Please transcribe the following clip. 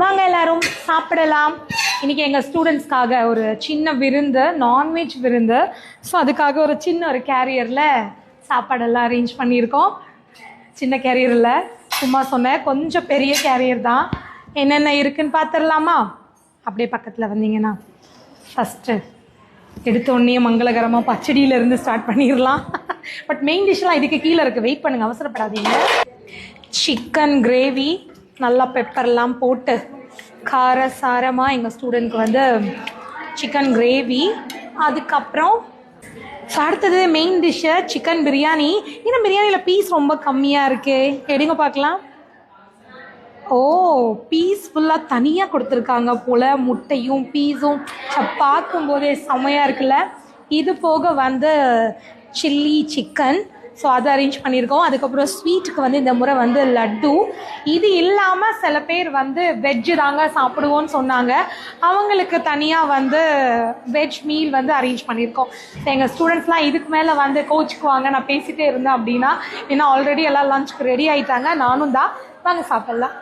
வாங்க எல்லாரும் சாப்பிடலாம். இன்றைக்கி எங்கள் ஸ்டூடெண்ட்ஸ்க்காக ஒரு சின்ன விருந்து நான்வெஜ் விருந்து. ஸோ அதுக்காக ஒரு சின்ன ஒரு கேரியரில் சாப்பாடெல்லாம் அரேஞ்ச் பண்ணியிருக்கோம். சின்ன கேரியர் இல்லை சும்மா சொன்னேன். கொஞ்சம் பெரிய கேரியர் தான். என்னென்ன இருக்குன்னு பார்த்துடலாமா? அப்படியே பக்கத்தில் வந்தீங்கன்னா ஃபஸ்ட்டு எடுத்த உடனே மங்களகரமாக பச்சடியிலேருந்து ஸ்டார்ட் பண்ணிடலாம். பட் மெயின் டிஷ்லாம் இதுக்கு கீழே இருக்குது வெயிட் பண்ணுங்கள் அவசரப்படாதீங்க. சிக்கன் கிரேவி நல்லா பெப்பர்லாம் போட்டு கார சாரமாக எங்கள் ஸ்டூடெண்ட்க்கு வந்து சிக்கன் கிரேவி அதுக்கப்புறம் ஸோ அடுத்தது மெயின் டிஷ்ஷு சிக்கன் பிரியாணி ஏன்னா பிரியாணியில் பீஸ் ரொம்ப கம்மியாக இருக்கே. எடுங்க பார்க்கலாம். ஓ பீஸ் ஃபுல்லாக தனியாக கொடுத்துருக்காங்க போல். முட்டையும் பீஸும் பார்க்கும்போதே செம்மையாக இருக்குல்ல. இது போக வந்து சில்லி சிக்கன் ஸோ அதை அரேஞ்ச் பண்ணியிருக்கோம். அதுக்கப்புறம் ஸ்வீட்டுக்கு வந்து இந்த முறை வந்து லட்டு. இது இல்லாமல் சில பேர் வந்து வெஜ்ஜு தாங்க சாப்பிடுவோன்னு சொன்னாங்க. அவங்களுக்கு தனியாக வந்து வெஜ் மீல் வந்து அரேஞ்ச் பண்ணியிருக்கோம். எங்கள் ஸ்டூடெண்ட்ஸ்லாம் இதுக்கு மேலே வந்து கோச்சுக்குவாங்க நான் பேசிகிட்டே இருந்தேன் அப்படின்னா ஏன்னா ஆல்ரெடி எல்லாம் லஞ்சுக்கு ரெடி ஆகிட்டாங்க நானும் தான். வாங்க சாப்பிட்லாம்.